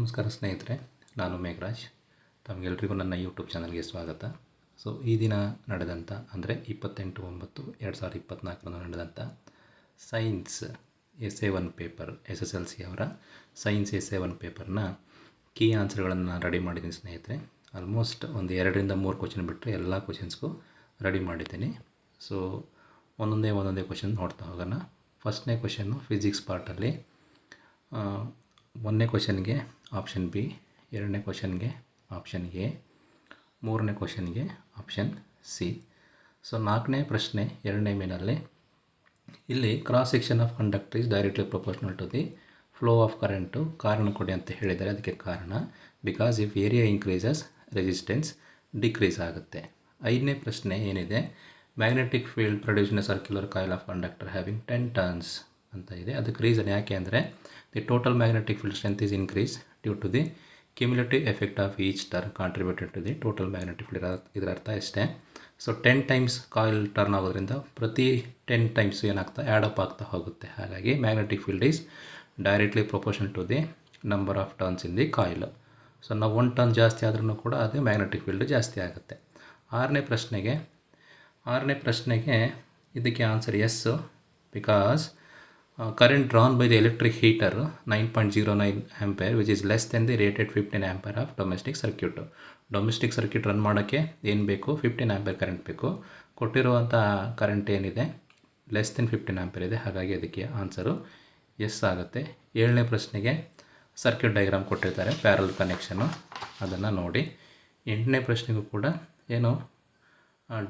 ನಮಸ್ಕಾರ ಸ್ನೇಹಿತರೆ, ನಾನು ಮೇಘರಾಜ್. ತಮಗೆಲ್ರಿಗೂ ನನ್ನ ಯೂಟ್ಯೂಬ್ ಚಾನಲ್ಗೆ ಸ್ವಾಗತ. ಸೊ ಈ ದಿನ ನಡೆದಂಥ ಅಂದರೆ ಇಪ್ಪತ್ತೆಂಟು ಒಂಬತ್ತು ಎರಡು ಸಾವಿರದ ಇಪ್ಪತ್ತ್ನಾಲ್ಕರಂದು ನಡೆದಂಥ science S A one paper S S L C ಅವರ ಸೈನ್ಸ್ ಎಸ್ ಎ ಒನ್ ಪೇಪರ್ನ ಕೀ ಆನ್ಸರ್ಗಳನ್ನು ನಾನು ರೆಡಿ ಮಾಡಿದ್ದೀನಿ ಸ್ನೇಹಿತರೆ. ಆಲ್ಮೋಸ್ಟ್ ಒಂದು ಎರಡರಿಂದ ಮೂರು ಕ್ವಶನ್ ಬಿಟ್ಟರೆ ಎಲ್ಲ ಕ್ವಶನ್ಸ್ಗೂ ರೆಡಿ ಮಾಡಿದ್ದೀನಿ. ಸೊ ಒಂದೊಂದೇ ಒಂದೊಂದೇ ಕ್ವಶನ್ ನೋಡ್ತಾ ಹೋಗೋಣ. ಫಸ್ಟ್ನೇ ಕ್ವಶನ್ನು ಫಿಸಿಕ್ಸ್ ಪಾರ್ಟಲ್ಲಿ ಒಂದನೇ ಕ್ವಶನ್ಗೆ ಆಪ್ಷನ್ ಬಿ ಎರಡನೇ ಕ್ವಶನ್ಗೆ ಆಪ್ಷನ್ ಎ ಮೂರನೇ ಕ್ವಶನ್ಗೆ ಆಪ್ಷನ್ ಸಿ ಸೊ ನಾಲ್ಕನೇ ಪ್ರಶ್ನೆ ಎರಡನೇ ಮೇನಲ್ಲಿ ಇಲ್ಲಿ cross section of conductor is directly proportional to the flow of current ಕಾರಣ ಕೊಡಿ ಅಂತ ಹೇಳಿದ್ದಾರೆ. ಅದಕ್ಕೆ ಕಾರಣ because if area increases resistance decrease ಆಗುತ್ತೆ. ಐದನೇ ಪ್ರಶ್ನೆ ಏನಿದೆ? Magnetic field ಪ್ರೊಡ್ಯೂಸ್ನ circular coil of conductor having ten turns ಅಂತ ಇದೆ. ಅದಕ್ಕೆ ರೀಸನ್ ಯಾಕೆ ಅಂದರೆ the total magnetic field strength is increase due to the cumulative effect of each turn contributed to the total magnetic field. ಇದರ ಅರ್ಥ ಇಷ್ಟೇ so ten times coil turn ಆಗೋದ್ರಿಂದ ಪ್ರತಿ ಟೆನ್ ಟೈಮ್ಸ್ ಏನಾಗ್ತಾ ಆ್ಯಡ್ ಅಪ್ ಆಗ್ತಾ ಹೋಗುತ್ತೆ. ಹಾಗಾಗಿ magnetic field is directly proportion to the number of turns in the coil so ನಾವು ಒನ್ ಟರ್ನ್ ಜಾಸ್ತಿ ಆದ್ರೂ ಕೂಡ ಅದು ಮ್ಯಾಗ್ನೆಟಿಕ್ ಫೀಲ್ಡ್ ಜಾಸ್ತಿ ಆಗುತ್ತೆ. ಆರನೇ ಪ್ರಶ್ನೆಗೆ ಆರನೇ ಪ್ರಶ್ನೆಗೆ ಇದಕ್ಕೆ answer is because current drawn by the electric heater nine point zero nine less which the less than the rated fifteen circuit. Domestic circuit run ಮಾಡೋಕ್ಕೆ ಏನು ಬೇಕು? ಫಿಫ್ಟೀನ್ ಆ್ಯಂಪೇರ್ ಕರೆಂಟ್ ಬೇಕು. ಕೊಟ್ಟಿರುವಂಥ ಕರೆಂಟ್ ಏನಿದೆ? ಲೆಸ್ ದೆನ್ ಫಿಫ್ಟೀನ್ ಆ್ಯಂಪೇರ್ ಇದೆ. ಹಾಗಾಗಿ ಅದಕ್ಕೆ answer S ಆಗುತ್ತೆ. ಏಳನೇ ಪ್ರಶ್ನೆಗೆ ಸರ್ಕ್ಯೂಟ್ ಡಯಾಗ್ರಾಮ್ ಕೊಟ್ಟಿರ್ತಾರೆ ಪ್ಯಾರಲ್ ಕನೆಕ್ಷನು ಅದನ್ನು ನೋಡಿ. ಎಂಟನೇ ಪ್ರಶ್ನೆಗೂ ಕೂಡ ಏನು?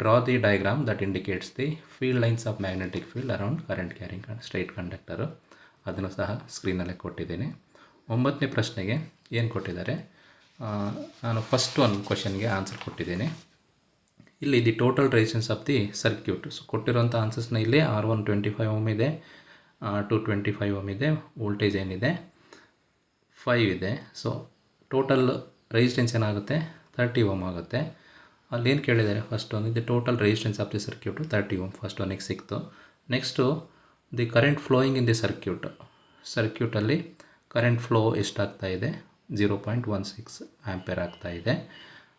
Draw the diagram that indicates the field lines of magnetic field around current carrying straight conductor ಅದನ್ನು ಸಹ ಸ್ಕ್ರೀನಲ್ಲೇ ಕೊಟ್ಟಿದ್ದೀನಿ. ಒಂಬತ್ತನೇ ಪ್ರಶ್ನೆಗೆ ಏನು ಕೊಟ್ಟಿದ್ದಾರೆ? ನಾನು ಫಸ್ಟ್ ಒಂದು ಕ್ವಶನ್ಗೆ ಆನ್ಸರ್ ಕೊಟ್ಟಿದ್ದೀನಿ. ಇಲ್ಲಿ the total resistance of the circuit so ಕೊಟ್ಟಿರೋಂಥ ಆನ್ಸರ್ಸ್ನ ಇಲ್ಲಿ R one twenty five ohm ಇದೆ. ಟು ಟ್ವೆಂಟಿ ಫೈವ್ ಓಮ್ ಇದೆ. ವೋಲ್ಟೇಜ್ ಏನಿದೆ? ಫೈವ್ ಇದೆ. ಸೊ ಟೋಟಲ್ ರೆಸಿಸ್ಟೆನ್ಸ್ ಏನಾಗುತ್ತೆ? ತರ್ಟಿ ಓಮ್ ಆಗುತ್ತೆ. ಅಲ್ಲೇನು ಕೇಳಿದ್ದಾರೆ? ಫಸ್ಟ್ ಒಂದು the total resistance of the circuit thirty ohm first ಒನಿಗೆ ಸಿಕ್ತು next the current flowing in the circuit ಸರ್ಕ್ಯೂಟಲ್ಲಿ current flow ಎಷ್ಟಾಗ್ತಾ ಇದೆ? Zero point one six ampere ಆಗ್ತಾ ಇದೆ.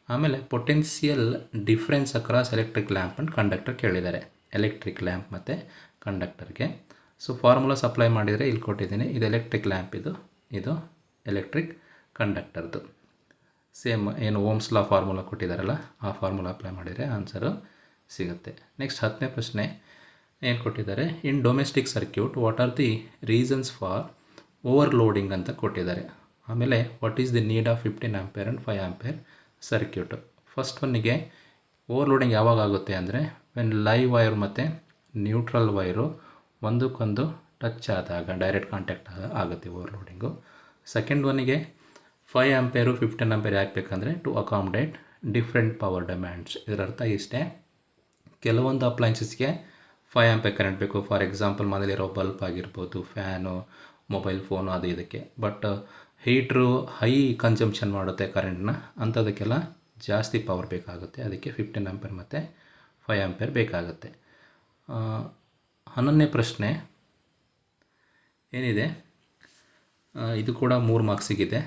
ಆಮೇಲೆ potential difference across electric lamp and conductor ಕೇಳಿದ್ದಾರೆ. Electric lamp ಮತ್ತು ಕಂಡಕ್ಟರ್ಗೆ so formula supply ಮಾಡಿದರೆ ಇಲ್ಲಿ ಕೊಟ್ಟಿದ್ದೀನಿ. ಇದು ಎಲೆಕ್ಟ್ರಿಕ್ ಲ್ಯಾಂಪ್ ಇದು. ಇದು ಎಲೆಕ್ಟ್ರಿಕ್ ಕಂಡಕ್ಟರ್ದು ಸೇಮ್ ಏನು ಓಮ್ಸ್ ಲಾ ಫಾರ್ಮುಲಾ ಕೊಟ್ಟಿದ್ದಾರಲ್ಲ ಆ ಫಾರ್ಮುಲಾ ಅಪ್ಲೈ ಮಾಡಿದರೆ ಆನ್ಸರು ಸಿಗುತ್ತೆ. ನೆಕ್ಸ್ಟ್ ಹತ್ತನೇ ಪ್ರಶ್ನೆ, ಏನು ಕೊಟ್ಟಿದ್ದಾರೆ? In domestic circuit what are the reasons for overloading ಅಂತ ಕೊಟ್ಟಿದ್ದಾರೆ. ಆಮೇಲೆ what is the need of fifteen ampere and five ampere circuit first ಒನ್ನಿಗೆ overloading ಯಾವಾಗ ಆಗುತ್ತೆ ಅಂದರೆ ವೆನ್ ಲೈವ್ ವೈರ್ ಮತ್ತು ನ್ಯೂಟ್ರಲ್ ವೈರು ಒಂದಕ್ಕೊಂದು ಟಚ್ ಆದಾಗ ಡೈರೆಕ್ಟ್ ಕಾಂಟ್ಯಾಕ್ಟ್ ಆಗುತ್ತೆ ಓವರ್ಲೋಡಿಂಗು ಸೆಕೆಂಡ್ ಒನ್ನಿಗೆ ಫೈವ್ ಆಂಪೇರು ಫಿಫ್ಟೀನ್ ಆಂಪೇರ್ ಹಾಕಬೇಕಂದ್ರೆ ಬೇಕಂದರೆ to accommodate different power demands ಇದರ ಅರ್ಥ ಇಷ್ಟೇ. ಕೆಲವೊಂದು ಅಪ್ಲೈನ್ಸಸ್ಗೆ ಫೈವ್ ಆಂಪೇರ್ ಕರೆಂಟ್ ಬೇಕು. ಫಾರ್ ಎಕ್ಸಾಂಪಲ್ ಮನೇಲಿರೋ ಬಲ್ಬ್ ಆಗಿರ್ಬೋದು ಫ್ಯಾನು ಮೊಬೈಲ್ ಫೋನು ಅದು ಇದಕ್ಕೆ. ಬಟ್ ಹೀಟ್ರು ಹೈ ಕನ್ಸಂಪ್ಷನ್ ಮಾಡುತ್ತೆ ಕರೆಂಟ್ನ ಅಂಥದಕ್ಕೆಲ್ಲ ಜಾಸ್ತಿ ಪವರ್ ಬೇಕಾಗುತ್ತೆ. ಅದಕ್ಕೆ ಫಿಫ್ಟೀನ್ ಆಂಪೇರ್ ಮತ್ತು ಫೈವ್ ಆಂಪೇರ್ ಬೇಕಾಗುತ್ತೆ. ಹನ್ನೊಂದನೇ ಪ್ರಶ್ನೆ. ಏನಿದೆ? ಇದು ಕೂಡ ಮೂರು ಮಾರ್ಕ್ಸಿಗಿದೆ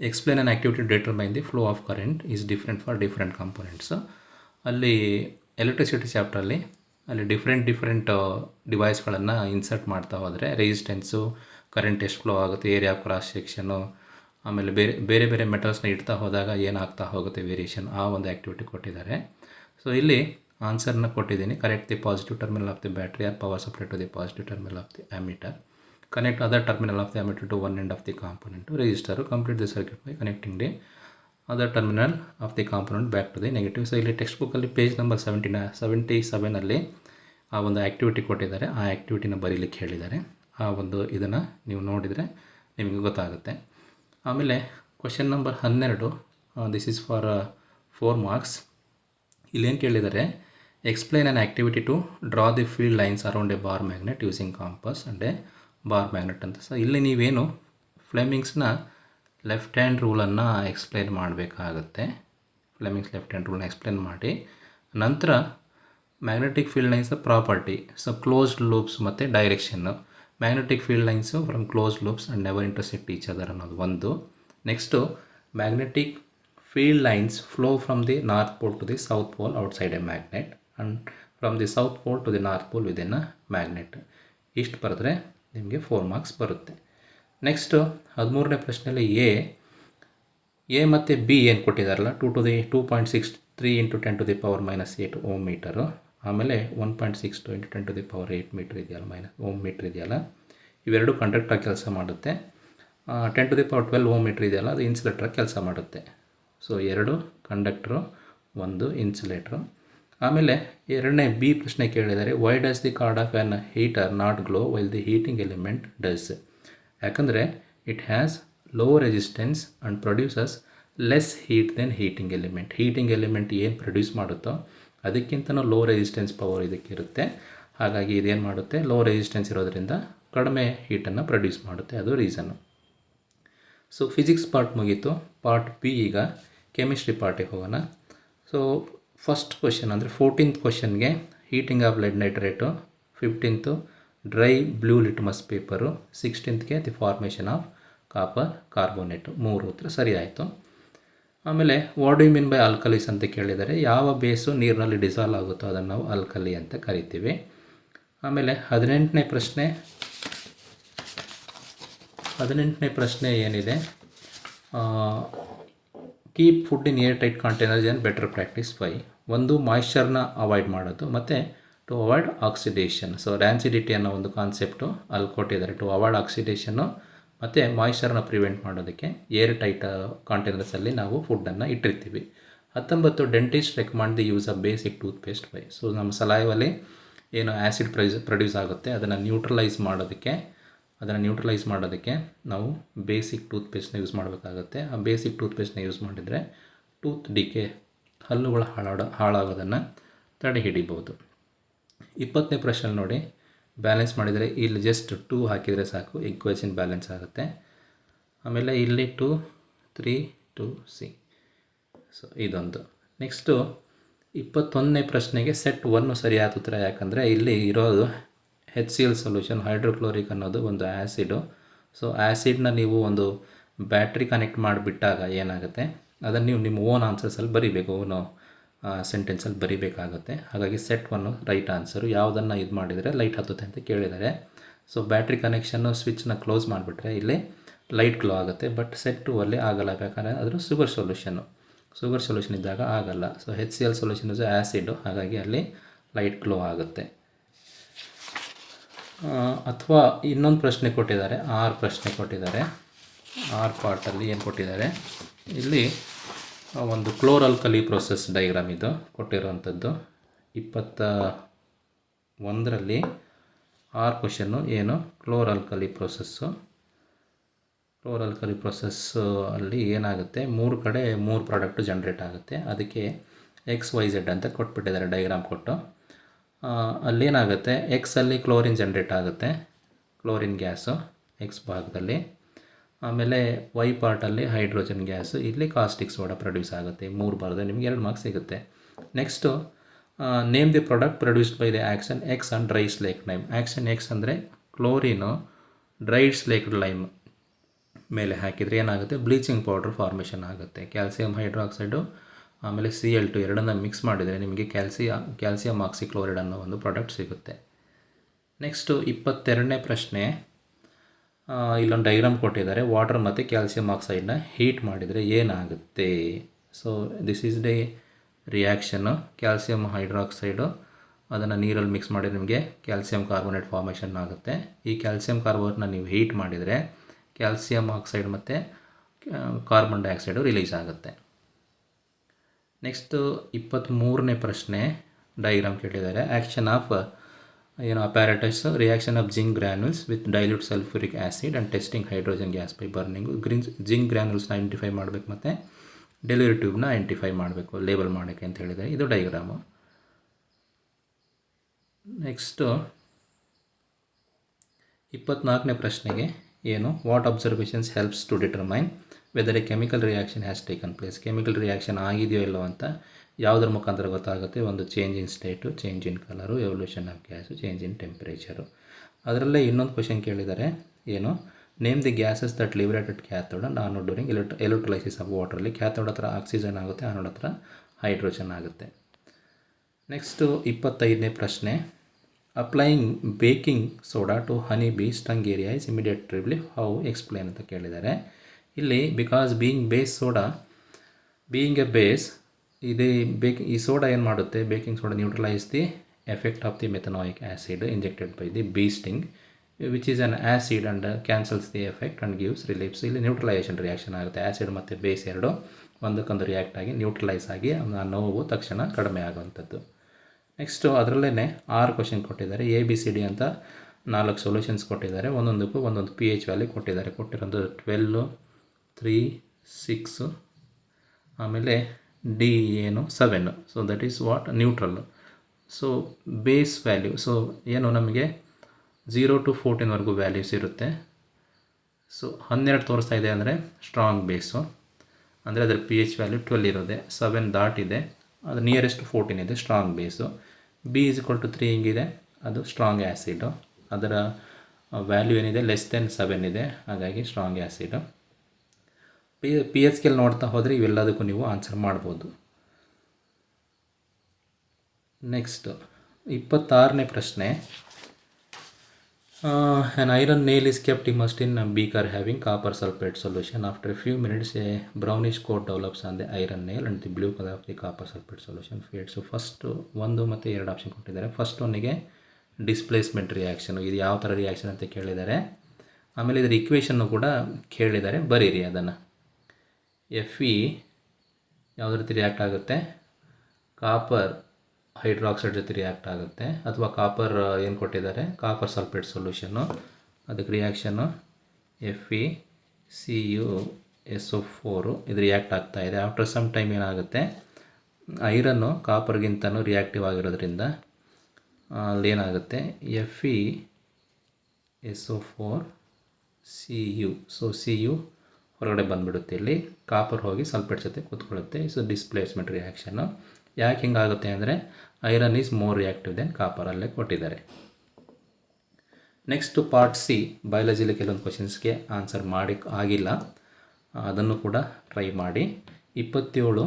explain an activity determine the flow of current is different for different components ಅಲ್ಲಿ ಎಲೆಕ್ಟ್ರಿಸಿಟಿ ಚಾಪ್ಟರಲ್ಲಿ ಅಲ್ಲಿ ಡಿಫ್ರೆಂಟ್ ಡಿಫ್ರೆಂಟ್ ಡಿವೈಸ್ಗಳನ್ನು ಇನ್ಸರ್ಟ್ ಮಾಡ್ತಾ ಹೋದರೆ ರೆಸಿಸ್ಟೆನ್ಸು ಕರೆಂಟ್ ಎಷ್ಟು ಫ್ಲೋ ಆಗುತ್ತೆ ಏರಿಯಾ ಕ್ರಾಸ್ ಸೆಕ್ಷನು ಆಮೇಲೆ ಬೇರೆ ಬೇರೆ ಬೇರೆ ಮೆಟಲ್ಸ್ನ ಇಡ್ತಾ ಹೋದಾಗ ಏನಾಗ್ತಾ ಹೋಗುತ್ತೆ ವೇರಿಯೇಷನ್ ಆ ಒಂದು ಆ್ಯಕ್ಟಿವಿಟಿ ಕೊಟ್ಟಿದ್ದಾರೆ. ಸೊ ಇಲ್ಲಿ ಆನ್ಸರ್ನ ಕೊಟ್ಟಿದ್ದೀನಿ. Correct the positive terminal of the battery or power supply to the positive terminal of the ammeter connect other terminal of the ammeter to one end of the component. To register, complete the circuit by connecting the other terminal of the component back to the negative. So ಇಲ್ಲಿ text ಬುಕ್ಕಲ್ಲಿ page number ಸೆವೆಂಟಿನ seventy ಸೆವೆನಲ್ಲಿ ಆ ಒಂದು activity ಕೊಟ್ಟಿದ್ದಾರೆ. ಆ ಆ್ಯಕ್ಟಿವಿಟಿನ ಬರೀಲಿಕ್ಕೆ ಹೇಳಿದ್ದಾರೆ. ಆ ಒಂದು ಇದನ್ನು ನೀವು ನೋಡಿದರೆ ನಿಮಗೆ ಗೊತ್ತಾಗುತ್ತೆ. ಆಮೇಲೆ ಕ್ವಶನ್ ನಂಬರ್ ಹನ್ನೆರಡು this is for four marks ಇಲ್ಲೇನು ಕೇಳಿದ್ದಾರೆ? Explain an activity to draw the field lines around a bar magnet using compass and a bar magnet ಅಂತ. ಸೊ ಇಲ್ಲಿ ನೀವೇನು ಫ್ಲೆಮಿಂಗ್ಸ್ನ ಲೆಫ್ಟ್ ಹ್ಯಾಂಡ್ ರೂಲನ್ನು ಎಕ್ಸ್ಪ್ಲೈನ್ ಮಾಡಬೇಕಾಗತ್ತೆ. ಫ್ಲೆಮಿಂಗ್ಸ್ ಲೆಫ್ಟ್ ಹ್ಯಾಂಡ್ ರೂಲ್ನ ಎಕ್ಸ್ಪ್ಲೈನ್ ಮಾಡಿ. ನಂತರ magnetic field lines property so closed loops ಮತ್ತು direction magnetic field lines from close loops and never intersect each other ಅನ್ನೋದು ಒಂದು. Next magnetic field lines flow from the north pole to the south pole outside a magnet and from the south pole to the north pole within a magnet ಇಷ್ಟು ಬರೆದ್ರೆ ನಿಮಗೆ four marks ಬರುತ್ತೆ. Next ಹದಿಮೂರನೇ ಪ್ರಶ್ನೆಯಲ್ಲಿ A A ಮತ್ತು B ಏನು ಕೊಟ್ಟಿದ್ದಾರಲ್ಲ two to the two point six three into ten to the power minus eight ohm metre ಆಮೇಲೆ one point six two into ten to the power eight metre ಇದೆಯಲ್ಲ? Minus ohm metre ಇದೆಯಲ್ಲ? ಇವೆರಡು ಕಂಡಕ್ಟಾಗಿ ಕೆಲಸ ಮಾಡುತ್ತೆ. Ten to the power twelve ohm metre ಇದೆಯಲ್ಲ? ಅದು ಇನ್ಸುಲೇಟ್ರಾಗಿ ಕೆಲಸ ಮಾಡುತ್ತೆ. ಸೊ ಎರಡು ಕಂಡಕ್ಟ್ರು ಒಂದು ಇನ್ಸುಲೇಟ್ರು ಆಮೇಲೆ ಎರಡನೇ ಬಿ ಪ್ರಶ್ನೆ ಕೇಳಿದ್ದಾರೆ why does the cord of an heater not glow while the heating element does ಯಾಕಂದರೆ it has low resistance and produces less heat then heating element heating element ಏನು ಪ್ರೊಡ್ಯೂಸ್ ಮಾಡುತ್ತೋ, ಅದಕ್ಕಿಂತನೂ ಲೋ ರೆಸಿಸ್ಟೆನ್ಸ್ ಪವರ್ ಇದಕ್ಕಿರುತ್ತೆ. ಹಾಗಾಗಿ ಇದೇನು ಮಾಡುತ್ತೆ? Low resistance ಇರೋದರಿಂದ ಕಡಿಮೆ ಹೀಟನ್ನು ಪ್ರೊಡ್ಯೂಸ್ ಮಾಡುತ್ತೆ. ಅದು ರೀಸನ್ನು ಸೊ ಫಿಸಿಕ್ಸ್ ಪಾರ್ಟ್ ಮುಗೀತು. ಪಾರ್ಟ್ ಬಿ ಈಗ ಕೆಮಿಸ್ಟ್ರಿ ಪಾರ್ಟಿಗೆ ಹೋಗೋಣ. ಸೊ ಫಸ್ಟ್ ಕ್ವಶನ್ ಅಂದರೆ ಫೋರ್ಟೀನ್ತ್ ಕ್ವಶನ್ಗೆ heating of lead nitrate fifteenth dry blue litmus paper ಸಿಕ್ಸ್ಟೀನ್ತ್ಗೆ the formation of copper carbonate ಮೂರು ಉತ್ತರ ಸರಿ ಆಯಿತು. ಆಮೇಲೆ what you mean by alkalis ಅಂತ ಕೇಳಿದರೆ ಯಾವ ಬೇಸು ನೀರಿನಲ್ಲಿ ಡಿಸಾಲ್ವ್ ಆಗುತ್ತೋ ಅದನ್ನು ನಾವು ಆಲ್ಕಲಿ ಅಂತ ಕರಿತೀವಿ. ಆಮೇಲೆ ಹದಿನೆಂಟನೇ ಪ್ರಶ್ನೆ ಹದಿನೆಂಟನೇ ಪ್ರಶ್ನೆ ಏನಿದೆ? Keep food in air tight containers and better practice by ಒಂದು ಮಾಯಿಶ್ಚರ್ನ ಅವಾಯ್ಡ್ ಮಾಡೋದು, ಮತ್ತು to avoid oxidation so rancidity ಅನ್ನೋ ಒಂದು ಕಾನ್ಸೆಪ್ಟು ಅಲ್ಲಿ ಕೊಟ್ಟಿದ್ದಾರೆ. ಟು ಅವಾಯ್ಡ್ ಆಕ್ಸಿಡೇಷನ್ನು ಮತ್ತು ಮಾಯಿಶ್ಚರ್ನ ಪ್ರಿವೆಂಟ್ ಮಾಡೋದಕ್ಕೆ ಏರ್ ಟೈಟ್ ಕಾಂಟೈನರ್ಸಲ್ಲಿ ನಾವು ಫುಡ್ಡನ್ನು ಇಟ್ಟಿರ್ತೀವಿ. ಹತ್ತೊಂಬತ್ತು dentist recommend the use of basic toothpaste by so ನಮ್ಮ ಸಲಹಲ್ಲಿ ಏನು ಆ್ಯಸಿಡ್ ಪ್ರೊಡ್ಯೂಸ್ ಪ್ರೊಡ್ಯೂಸ್ ಆಗುತ್ತೆ, ಅದನ್ನು ನ್ಯೂಟ್ರಲೈಸ್ ಮಾಡೋದಕ್ಕೆ ಅದನ್ನು ನ್ಯೂಟ್ರಲೈಸ್ ಮಾಡೋದಕ್ಕೆ ನಾವು ಬೇಸಿಕ್ ಟೂತ್ ಪೇಸ್ಟ್ನ ಯೂಸ್ ಮಾಡಬೇಕಾಗುತ್ತೆ. ಆ ಬೇಸಿಕ್ ಟೂತ್ ಪೇಸ್ಟ್ನ ಯೂಸ್ ಮಾಡಿದರೆ ಟೂತ್ ಡಿಕೆ ಹಲ್ಲುಗಳು ಹಾಳಾಡೋ, ಹಾಳಾಗೋದನ್ನು ತಡೆ ಹಿಡಿಬೋದು ಇಪ್ಪತ್ತನೇ ಪ್ರಶ್ನೆ ನೋಡಿ ಬ್ಯಾಲೆನ್ಸ್ ಮಾಡಿದರೆ ಇಲ್ಲಿ ಜಸ್ಟ್ ಟೂ ಹಾಕಿದರೆ ಸಾಕು ಈಕ್ವೇಷನ್ ಬ್ಯಾಲೆನ್ಸ್ ಆಗುತ್ತೆ. ಆಮೇಲೆ ಇಲ್ಲಿ two three two C so ಇದೊಂದು. ನೆಕ್ಸ್ಟು ಇಪ್ಪತ್ತೊಂದನೇ ಪ್ರಶ್ನೆಗೆ ಸೆಟ್ ಒನ್ನು ಸರಿಯಾದ ಉತ್ತರ ಯಾಕಂದರೆ ಇಲ್ಲಿ ಇರೋದು H C L solution hydrochloric ಅನ್ನೋದು ಒಂದು ಆ್ಯಸಿಡು ಸೊ ಆ್ಯಸಿಡ್ನ ನೀವು ಒಂದು ಬ್ಯಾಟ್ರಿ ಕನೆಕ್ಟ್ ಮಾಡಿಬಿಟ್ಟಾಗ ಏನಾಗುತ್ತೆ? ಅದನ್ನು ನೀವು ನಿಮ್ಮ ಓನ್ ಆನ್ಸರ್ಸಲ್ಲಿ ಬರೀಬೇಕು ಓನು ಸೆಂಟೆನ್ಸಲ್ಲಿ ಬರೀಬೇಕಾಗುತ್ತೆ. ಹಾಗಾಗಿ ಸೆಟ್ ಒನ್ನು ರೈಟ್ ಆನ್ಸರು ಯಾವುದನ್ನು ಇದು ಮಾಡಿದರೆ ಲೈಟ್ ಹತ್ತುತ್ತೆ ಅಂತ ಕೇಳಿದ್ದಾರೆ ಸೊ ಬ್ಯಾಟ್ರಿ ಕನೆಕ್ಷನ್ನು ಸ್ವಿಚ್ನ ಕ್ಲೋಸ್ ಮಾಡಿಬಿಟ್ರೆ ಇಲ್ಲಿ ಲೈಟ್ ಗ್ಲೋ ಆಗುತ್ತೆ. ಬಟ್ ಸೆಟ್ ಟು ಅಲ್ಲಿ ಆಗಲ್ಲ, ಬೇಕಾದ್ರೆ ಅದ್ರ ಶುಗರ್ ಸೊಲ್ಯೂಷನ್ನು ಶುಗರ್ ಸೊಲ್ಯೂಷನ್ ಇದ್ದಾಗ ಆಗಲ್ಲ. So H C L solution is acid ಹಾಗಾಗಿ ಅಲ್ಲಿ ಲೈಟ್ ಗ್ಲೋ ಆಗುತ್ತೆ. ಅಥವಾ ಇನ್ನೊಂದು ಪ್ರಶ್ನೆ ಕೊಟ್ಟಿದ್ದಾರೆ, ಆರು ಪ್ರಶ್ನೆ ಕೊಟ್ಟಿದ್ದಾರೆ. ಆರು ಪಾರ್ಟಲ್ಲಿ ಏನು ಕೊಟ್ಟಿದ್ದಾರೆ? ಇಲ್ಲಿ ಒಂದು ಕ್ಲೋರಲ್ಕಲಿ ಪ್ರೊಸೆಸ್ ಡೈಗ್ರಾಮ್ ಇದು ಕೊಟ್ಟಿರುವಂಥದ್ದು. ಇಪ್ಪತ್ತ ಒಂದರಲ್ಲಿ ಆರು ಕ್ವಶನ್ನು ಏನು? ಕ್ಲೋರಲ್ಕಲಿ ಪ್ರೊಸೆಸ್ಸು ಕ್ಲೋರಲ್ಕಲಿ ಪ್ರೊಸೆಸ್ಸು ಅಲ್ಲಿ ಏನಾಗುತ್ತೆ? ಮೂರು ಕಡೆ ಮೂರು ಪ್ರಾಡಕ್ಟು ಜನ್ರೇಟ್ ಆಗುತ್ತೆ. ಅದಕ್ಕೆ ಎಕ್ಸ್ ವೈ ಝೆಡ್ ಅಂತ ಕೊಟ್ಬಿಟ್ಟಿದ್ದಾರೆ ಡೈಗ್ರಾಮ್ ಕೊಟ್ಟು. ಅಲ್ಲೇನಾಗುತ್ತೆ? ಎಕ್ಸಲ್ಲಿ ಕ್ಲೋರಿನ್ ಜನ್ರೇಟ್ ಆಗುತ್ತೆ. ಕ್ಲೋರಿನ್ ಗ್ಯಾಸು ಎಕ್ಸ್ ಭಾಗದಲ್ಲಿ. ಆಮೇಲೆ ವೈ ಪಾರ್ಟಲ್ಲಿ ಹೈಡ್ರೋಜನ್ ಗ್ಯಾಸು ಇಲ್ಲಿ ಕಾಸ್ಟಿಕ್ ಸೋಡಾ ಪ್ರೊಡ್ಯೂಸ್ ಆಗುತ್ತೆ. ಮೂರು ಬಾರ್ದು ನಿಮ್ಗೆ ಎರಡು ಮಾರ್ಕ್ಸ್ ಸಿಗುತ್ತೆ. Next name the product produced by the action X and dry slake lime action X ಅಂದರೆ ಕ್ಲೋರಿನು ಡ್ರೈಡ್ ಸ್ಲೇಕ್ಡ್ ಲೈಮ್ ಮೇಲೆ ಹಾಕಿದರೆ ಏನಾಗುತ್ತೆ? ಬ್ಲೀಚಿಂಗ್ ಪೌಡ್ರ್ ಫಾರ್ಮೇಷನ್ ಆಗುತ್ತೆ. ಕ್ಯಾಲ್ಸಿಯಂ ಹೈಡ್ರಾಕ್ಸೈಡು ಆಮೇಲೆ ಸಿ ಎಲ್ ಟು ಎರಡನ್ನು ಮಿಕ್ಸ್ ಮಾಡಿದರೆ ನಿಮಗೆ ಕ್ಯಾಲ್ಸಿಯ ಕ್ಯಾಲ್ಸಿಯಂ ಆಕ್ಸಿಕ್ಲೋರೈಡ್ ಅನ್ನೋ ಒಂದು ಪ್ರಾಡಕ್ಟ್ ಸಿಗುತ್ತೆ. ನೆಕ್ಸ್ಟು ಇಪ್ಪತ್ತೆರಡನೇ ಪ್ರಶ್ನೆ ಇಲ್ಲೊಂದು ಡೈಗ್ರಾಮ್ ಕೊಟ್ಟಿದ್ದಾರೆ. ವಾಟರ್ ಮತ್ತು ಕ್ಯಾಲ್ಸಿಯಂ ಆಕ್ಸೈಡ್ನ ಹೀಟ್ ಮಾಡಿದರೆ ಏನಾಗುತ್ತೆ? So this is the reaction calcium hydroxide ಅದನ್ನು ನೀರಲ್ಲಿ ಮಿಕ್ಸ್ ಮಾಡಿ ನಿಮಗೆ ಕ್ಯಾಲ್ಸಿಯಂ ಕಾರ್ಬೋನೇಟ್ ಫಾರ್ಮೇಷನ್ ಆಗುತ್ತೆ. ಈ ಕ್ಯಾಲ್ಸಿಯಂ ಕಾರ್ಬೋನೇಟ್ನ ನೀವು ಹೀಟ್ ಮಾಡಿದರೆ ಕ್ಯಾಲ್ಸಿಯಂ ಆಕ್ಸೈಡ್ ಮತ್ತು ಕಾರ್ಬನ್ ಡೈಆಕ್ಸೈಡು ರಿಲೀಸ್ ಆಗುತ್ತೆ. ನೆಕ್ಸ್ಟು ಇಪ್ಪತ್ತ್ಮೂರನೇ ಪ್ರಶ್ನೆ ಡೈಗ್ರಾಮ್ ಕೇಳಿದ್ದಾರೆ. ಆ್ಯಕ್ಷನ್ ಆಫ್ ಏನು apparatus reaction of zinc granules with dilute sulphuric acid and testing hydrogen gas by burning green zinc ಗ್ರ್ಯಾನ್ಯೂಲ್ಸ್ನ identify ಮಾಡಬೇಕು ಮತ್ತು. ಡೆಲಿವರಿ ಟ್ಯೂಬ್ನ ಐಡೆಂಟಿಫೈ ಮಾಡಬೇಕು ಲೇಬಲ್ ಮಾಡೋಕ್ಕೆ ಅಂತ ಹೇಳಿದರೆ ಇದು ಡೈಗ್ರಾಮು ನೆಕ್ಸ್ಟು ಇಪ್ಪತ್ನಾಲ್ಕನೇ ಪ್ರಶ್ನೆಗೆ ಏನು what observations helps to determine whether a chemical reaction has taken place chemical reaction ಆಗಿದೆಯೋ ಇಲ್ಲೋ ಅಂತ ಯಾವುದ್ರ ಮುಖಾಂತರ ಗೊತ್ತಾಗುತ್ತೆ? ಒಂದು change in state change in colour evolution of gas change in temperature ಅದರಲ್ಲೇ ಇನ್ನೊಂದು ಕ್ವಶನ್ ಕೇಳಿದ್ದಾರೆ. ಏನು? Name the gases that liberated cathode ನಾನು ಡ್ಯೂರಿಂಗ್ ಎಲೆಕ್ಟ್ ಎಲೆಕ್ಟ್ರೊಲೈಸಿಸ್ ಆಫ್ ವಾಟರಲ್ಲಿ ಕ್ಯಾಥೋಡ್ ಹತ್ರ ಆಕ್ಸಿಜನ್ ಆಗುತ್ತೆ ಆನೋಡ್ ಹತ್ರ ಹೈಡ್ರೋಜನ್ ಆಗುತ್ತೆ. ನೆಕ್ಸ್ಟು ಇಪ್ಪತ್ತೈದನೇ ಪ್ರಶ್ನೆ. Applying baking soda to honeybee stung area is immediately how explain ಅಂತ ಕೇಳಿದ್ದಾರೆ. ಇಲ್ಲಿ because being base soda being a base ಇದೇ ಬೇಕಿಂಗ್ ಈ ಸೋಡಾ ಏನು ಮಾಡುತ್ತೆ? Baking soda neutralise the effect of the methanoic acid injected by the bee sting which is an acid and cancels the effect and gives reliefs ಇಲ್ಲಿ neutralisation reaction ಆಗುತ್ತೆ. Acid ಮತ್ತು base ಎರಡು ಒಂದಕ್ಕೊಂದು react ಆಗಿ neutralise ಆಗಿ ಆ ನೋವು ತಕ್ಷಣ ಕಡಿಮೆ ಆಗುವಂಥದ್ದು. ನೆಕ್ಸ್ಟು ಅದರಲ್ಲೇ ಆರು ಕ್ವಶನ್ ಕೊಟ್ಟಿದ್ದಾರೆ. ಎ ಬಿ ಸಿ ಡಿ ಅಂತ ನಾಲ್ಕು ಸೊಲ್ಯೂಷನ್ಸ್ ಕೊಟ್ಟಿದ್ದಾರೆ. ಒಂದೊಂದಕ್ಕೂ ಒಂದೊಂದು ಪಿ ಎಚ್ ವ್ಯಾಲ್ಯೂ ಕೊಟ್ಟಿದ್ದಾರೆ. ಕೊಟ್ಟಿರೋದು ಟ್ವೆಲ್ಲು ತ್ರೀ ಸಿಕ್ಸು ಆಮೇಲೆ ಡಿ ಏನು seven so that is what neutral so base value so ಏನು ನಮಗೆ ಝೀರೋ ಟು ಫೋರ್ಟೀನ್ವರೆಗೂ ವ್ಯಾಲ್ಯೂಸ್ ಇರುತ್ತೆ. ಸೊ ಹನ್ನೆರಡು ತೋರಿಸ್ತಾ ಇದೆ ಅಂದರೆ ಸ್ಟ್ರಾಂಗ್ ಬೇಸು ಅಂದರೆ ಅದರ ಪಿ ಎಚ್ ವ್ಯಾಲ್ಯೂ ಟ್ವೆಲ್ ಇರೋದೆ ಸೆವೆನ್ ಇದೆ. ಅದು ನಿಯರೆಸ್ಟ್ ಫೋರ್ಟೀನ್ ಇದೆ strong base B is equal to three ಹಿಂಗಿದೆ? ಅದು ಸ್ಟ್ರಾಂಗ್ ಆ್ಯಸಿಡು ಅದರ ವ್ಯಾಲ್ಯೂ ಏನಿದೆ? ಲೆಸ್ ದೆನ್ ಸೆವೆನ್ ಇದೆ. ಹಾಗಾಗಿ strong acid P P H scale ನೋಡ್ತಾ ಹೋದರೆ ಇವೆಲ್ಲದಕ್ಕೂ ನೀವು ಆನ್ಸರ್ ಮಾಡ್ಬೋದು. ನೆಕ್ಸ್ಟು ಇಪ್ಪತ್ತಾರನೇ ಪ್ರಶ್ನೆ. An iron nail is kept immersed in beaker having copper sulphate solution after few minutes a brownish coat develops on the iron nail and the blue colour of the copper sulphate solution fade so first ಒಂದು ಮತ್ತು ಎರಡು option ಕೊಟ್ಟಿದ್ದಾರೆ. First ಒನ್ನಿಗೆ displacement reaction ಇದು ಯಾವ ಥರ reaction ಅಂತ ಕೇಳಿದ್ದಾರೆ. ಆಮೇಲೆ ಇದರ ಇಕ್ವೇಷನ್ನು ಕೂಡ ಕೇಳಿದ್ದಾರೆ. ಬರೀರಿ ಅದನ್ನು. ಎಫ್ ಇ ಯಾವುದ್ರ ರೀತಿ ರಿಯಾಕ್ಟ್ ಆಗುತ್ತೆ? ಕಾಪರ್ ಹೈಡ್ರಾಕ್ಸೈಡ್ ಜೊತೆ ರಿಯಾಕ್ಟ್ ಆಗುತ್ತೆ. ಅಥವಾ ಕಾಪರ್ ಏನು ಕೊಟ್ಟಿದ್ದಾರೆ? ಕಾಪರ್ ಸಲ್ಫೇಟ್ ಸೊಲ್ಯೂಷನ್ನು ಅದಕ್ಕೆ reaction F E C U S O four ಇದು ರಿಯಾಕ್ಟ್ ಆಗ್ತಾ ಇದೆ. ಆಫ್ಟರ್ ಸಮ್ ಟೈಮ್ ಏನಾಗುತ್ತೆ? ಐರನ್ನು ಕಾಪರ್ಗಿಂತನೂ ರಿಯಾಕ್ಟಿವ್ ಆಗಿರೋದ್ರಿಂದ ಅಲ್ಲೇನಾಗುತ್ತೆ F E S O four C U so C U ಹೊರಗಡೆ ಬಂದುಬಿಡುತ್ತೆ ಇಲ್ಲಿ. ಕಾಪರ್ ಹೋಗಿ ಸಲ್ಫೇಟ್ ಜೊತೆ ಕೂತ್ಕೊಳ್ಳುತ್ತೆ. ಸೊ ಡಿಸ್ಪ್ಲೇಸ್ಮೆಂಟ್ ರಿಯಾಕ್ಷನ್ನು ಯಾಕೆ ಹಿಂಗಾಗುತ್ತೆ ಅಂದರೆ iron is more reactive than copper ಅಲ್ಲೇ ಕೊಟ್ಟಿದ್ದಾರೆ. ನೆಕ್ಸ್ಟು ಪಾರ್ಟ್ ಸಿ ಬಯಾಲಜಿಲಿ ಕೆಲವೊಂದು ಕ್ವಶನ್ಸ್ಗೆ ಆನ್ಸರ್ ಮಾಡಿ ಆಗಿಲ್ಲ. ಅದನ್ನು ಕೂಡ ಟ್ರೈ ಮಾಡಿ. ಇಪ್ಪತ್ತೇಳು,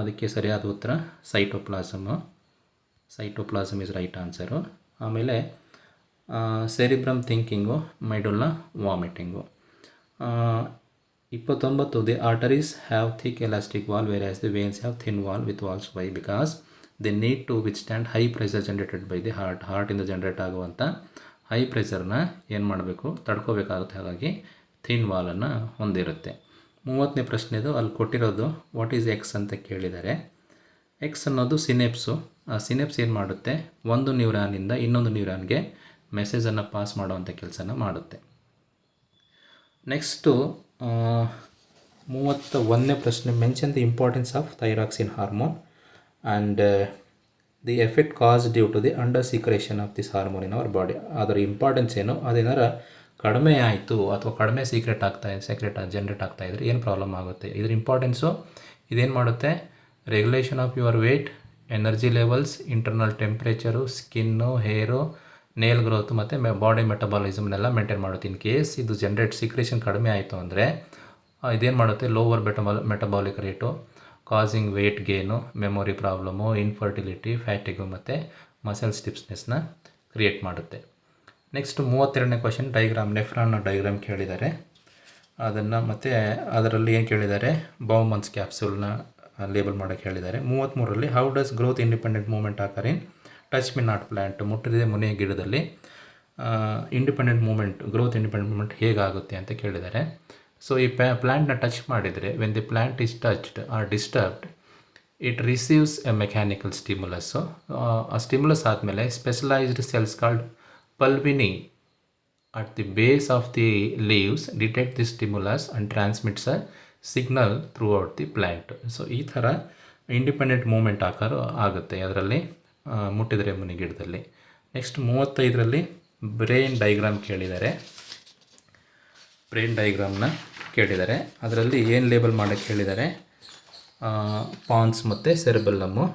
ಅದಕ್ಕೆ ಸರಿಯಾದ ಉತ್ತರ cytoplasm cytoplasm is right answer ಆಮೇಲೆ ಸೆರಿಬ್ರಮ್ ಥಿಂಕಿಂಗು ಮೈಡೋಲ್ಲ ವಾಮಿಟಿಂಗು ಇಪ್ಪತ್ತೊಂಬತ್ತು the arteries have thick elastic wall whereas the veins have thin wall with walls why because the need to withstand high pressure generated by the heart ಹಾರ್ಟಿಂದ generate ಆಗುವಂಥ high ಪ್ರೆಷರ್ನ ಏನು ಮಾಡಬೇಕು? ತಡ್ಕೋಬೇಕಾಗುತ್ತೆ. ಹಾಗಾಗಿ thin ವಾಲನ್ನು ಹೊಂದಿರುತ್ತೆ. ಮೂವತ್ತನೇ ಪ್ರಶ್ನೆದು ಅಲ್ಲಿ ಕೊಟ್ಟಿರೋದು ವಾಟ್ ಈಸ್ ಎಕ್ಸ್ ಅಂತ ಕೇಳಿದ್ದಾರೆ ಎಕ್ಸ್ ಅನ್ನೋದು ಸಿನೆಪ್ಸು ಆ ಸಿನೆಪ್ಸ್ ಏನು ಮಾಡುತ್ತೆ? ಒಂದು ನ್ಯೂರಾನಿಂದ ಇನ್ನೊಂದು ನ್ಯೂರಾನ್ಗೆ ಮೆಸೇಜನ್ನು ಪಾಸ್ ಮಾಡುವಂಥ ಕೆಲಸನ ಮಾಡುತ್ತೆ. ನೆಕ್ಸ್ಟು ಮೂವತ್ತ ಒಂದನೇ ಪ್ರಶ್ನೆ mention the importance of thyroxine hormone and the effect cause due to the under secretion of this hormone in our body ಅದರ ಇಂಪಾರ್ಟೆನ್ಸ್ ಏನು? ಅದೇನಾರ ಕಡಿಮೆ ಆಯಿತು ಅಥವಾ ಕಡಿಮೆ ಸೀಕ್ರೆಟ್ ಆಗ್ತಾ ಇದೆ ಸೀಕ್ರೆಟ್ ಜನ್ರೇಟ್ ಆಗ್ತಾ ಇದ್ರೆ ಏನು ಪ್ರಾಬ್ಲಮ್ ಆಗುತ್ತೆ? ಇದ್ರ ಇಂಪಾರ್ಟೆನ್ಸು ಇದೇನು ಮಾಡುತ್ತೆ? Regulation of your weight energy levels internal temperature skin hair nail growth ಮತ್ತು ಮೆ ಬಾಡಿ ಮೆಟಬಾಲಿಸಮ್ನೆಲ್ಲ ಮೇಂಟೈನ್ ಮಾಡುತ್ತೆ. ಇನ್ ಕೇಸ್ ಇದು ಜನ್ರೇಟ್ ಸೀಕ್ರೇಷನ್ ಕಡಿಮೆ ಆಯಿತು ಅಂದರೆ ಇದೇನು ಮಾಡುತ್ತೆ? Lower ಮೆಟಬಾಲ್ metabolic rate causing weight gain memory problem infertility fatigue ಮತ್ತು ಮಸಲ್ ಸ್ಟಿಪ್ಸ್ನೆಸ್ನ ಕ್ರಿಯೇಟ್ ಮಾಡುತ್ತೆ. ನೆಕ್ಸ್ಟ್ ಮೂವತ್ತೆರಡನೇ ಕ್ವಶನ್ ಡೈಗ್ರಾಮ್ ನೆಫ್ರಾನ್ನ ಡೈಗ್ರಾಮ್ ಕೇಳಿದ್ದಾರೆ ಅದನ್ನು ಮತ್ತು ಅದರಲ್ಲಿ ಏನು ಕೇಳಿದ್ದಾರೆ ಬೌಮನ್ಸ್ ಕ್ಯಾಪ್ಸೂಲ್ನ ಲೇಬಲ್ ಮಾಡೋಕ್ಕೆ ಹೇಳಿದ್ದಾರೆ ಮೂವತ್ತ್ಮೂರರಲ್ಲಿ how does growth independent movement occur in touch me not plant ಮುಟ್ಟಿದೆ ಮುನೆ ಗಿಡದಲ್ಲಿ. Independent movement growth independent movement ಹೇಗಾಗುತ್ತೆ ಅಂತ ಕೇಳಿದ್ದಾರೆ. ಸೊ ಈ ಪ್ಯಾ ಪ್ಲ್ಯಾಂಟ್ನ ಟಚ್ ಮಾಡಿದರೆ when the plant is touched or disturbed it receives a mechanical stimulus ಆ ಸ್ಟಿಮ್ಯುಲಸ್ ಆದಮೇಲೆ specialised cells called pulvini at the base of the leaves detect the stimulus and transmits a signal throughout the plant so ಈ ಥರ independent moment ಆಕಾರ ಆಗುತ್ತೆ ಅದರಲ್ಲಿ. ಮುಟ್ಟಿದರೆ ಮುನಿ ಗಿಡದಲ್ಲಿ. ನೆಕ್ಸ್ಟ್ ಮೂವತ್ತೈದರಲ್ಲಿ ಬ್ರೈನ್ ಡೈಗ್ರಾಮ್ ಕೇಳಿದ್ದಾರೆ. ಬ್ರೈನ್ ಡೈಗ್ರಾಮ್ನ ಕೇಳಿದ್ದಾರೆ. ಅದರಲ್ಲಿ ಏನು ಲೇಬಲ್ ಮಾಡೋಕ್ಕೆ ಹೇಳಿದ್ದಾರೆ? ಪಾನ್ಸ್ ಮತ್ತು ಸೆರೆಬೆಲ್ಲಮ್ಮು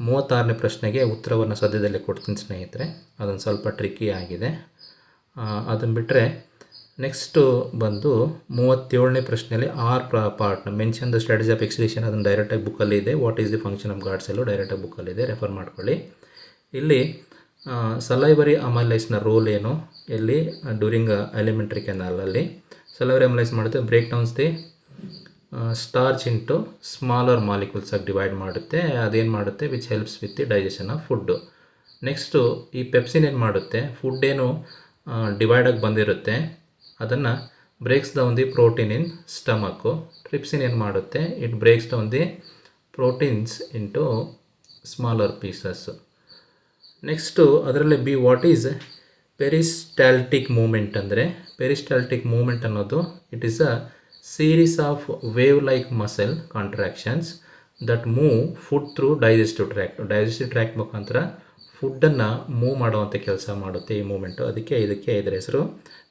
ಮೂವತ್ತಾರನೇ ಪ್ರಶ್ನೆಗೆ ಉತ್ತರವನ್ನು ಸದ್ಯದಲ್ಲೇ ಕೊಡ್ತೀನಿ ಸ್ನೇಹಿತರೆ. ಅದೊಂದು ಸ್ವಲ್ಪ ಟ್ರಿಕ್ಕಿ ಆಗಿದೆ. ಅದನ್ನು ಬಿಟ್ಟರೆ ನೆಕ್ಸ್ಟು ಬಂದು ಮೂವತ್ತೇಳನೇ ಪ್ರಶ್ನೆಯಲ್ಲಿ or part mention the strategy of exhibition ಅದನ್ನು ಡೈರೆಕ್ಟಾಗಿ ಬುಕ್ಕಲ್ಲಿ ಇದೆ. What is the function of gods ಎಲ್ಲೋ ಡೈರೆಕ್ಟಾಗಿ ಬುಕ್ಕಲ್ಲಿದೆ ರೆಫರ್ ಮಾಡ್ಕೊಳ್ಳಿ. ಇಲ್ಲಿ ಸಲೈವರಿ ಅಮಲೈಸ್ನ ರೋಲ್ ಏನು? ಎಲ್ಲಿ ಡ್ಯೂರಿಂಗ್ ಎಲಿಮೆಂಟ್ರಿ ಕೆನಾಲಲ್ಲಿ ಸಲೈವರಿ ಅಮಲೈಸ್ ಮಾಡುತ್ತೆ. Break downs the starch into smaller molecules ಆಗಿ ಡಿವೈಡ್ ಮಾಡುತ್ತೆ. ಅದೇನು ಮಾಡುತ್ತೆ? Which helps with the digestion of food next ಈ ಪೆಪ್ಸಿನ್ ಏನು ಮಾಡುತ್ತೆ? ಫುಡ್ ಏನು ಡಿವೈಡಾಗಿ ಬಂದಿರುತ್ತೆ. ಅದನ್ನು breaks down the protein in stomach trypsin ಏನು ಮಾಡುತ್ತೆ? It breaks down the proteins into smaller pieces next ಅದರಲ್ಲಿ B what is peristaltic movement ಅಂದರೆ ಪೆರಿಸ್ಟಾಲ್ಟಿಕ್ ಮೂಮೆಂಟ್ ಅನ್ನೋದು it is a series of wave like muscle contractions that move food through digestive tract digestive tract ಮುಖಾಂತರ ಫುಡ್ಡನ್ನು move ಮಾಡುವಂಥ ಕೆಲಸ ಮಾಡುತ್ತೆ ಈ moment ಅದಕ್ಕೆ ಇದಕ್ಕೆ ಇದರ ಹೆಸರು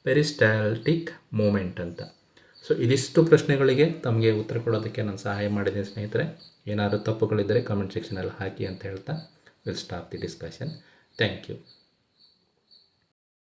ಪೆರಿಸ್ಟಾಲ್ಟಿಕ್ ಮೂಮೆಂಟ್ ಅಂತ. ಸೊ ಇದಿಷ್ಟು ಪ್ರಶ್ನೆಗಳಿಗೆ ತಮಗೆ ಉತ್ತರ ಕೊಡೋದಕ್ಕೆ ನಾನು ಸಹಾಯ ಮಾಡಿದ್ದೀನಿ ಸ್ನೇಹಿತರೆ. ಏನಾದರೂ ತಪ್ಪುಗಳಿದ್ದರೆ ಕಮೆಂಟ್ ಸೆಕ್ಷನಲ್ಲಿ ಹಾಕಿ ಅಂತ ಹೇಳ್ತಾ will stop the discussion thank you